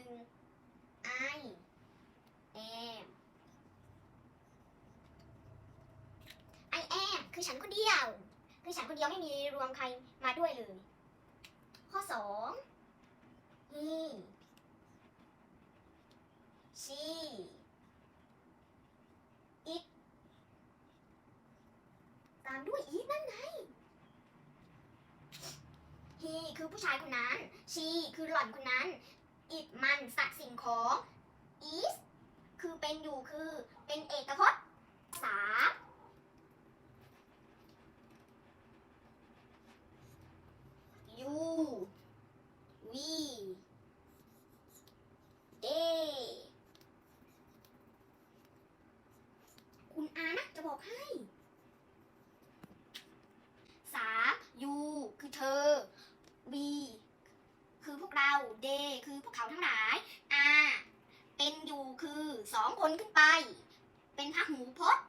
ึ่ง I am I am คือฉันคนเดียว คือฉันคนเดียวไม่มีรวมใครมาด้วยเลย ข้อสอง he she it ตามด้วย it นั่นไง he คือผู้ชายคนนั้น she คือหล่อนคนนั้น it มันสัตว์สิ่งของ is คือเป็นอยู่คือเป็นเอกพจน์สาม you we they คุณอานะจะบอกให้สาม you คือเธอ we คือพ วกเรา they คือพวกเขาทั้งหลาย r เป็นอยู่คือสองคนขึ้นไป เป็นพหูพจน์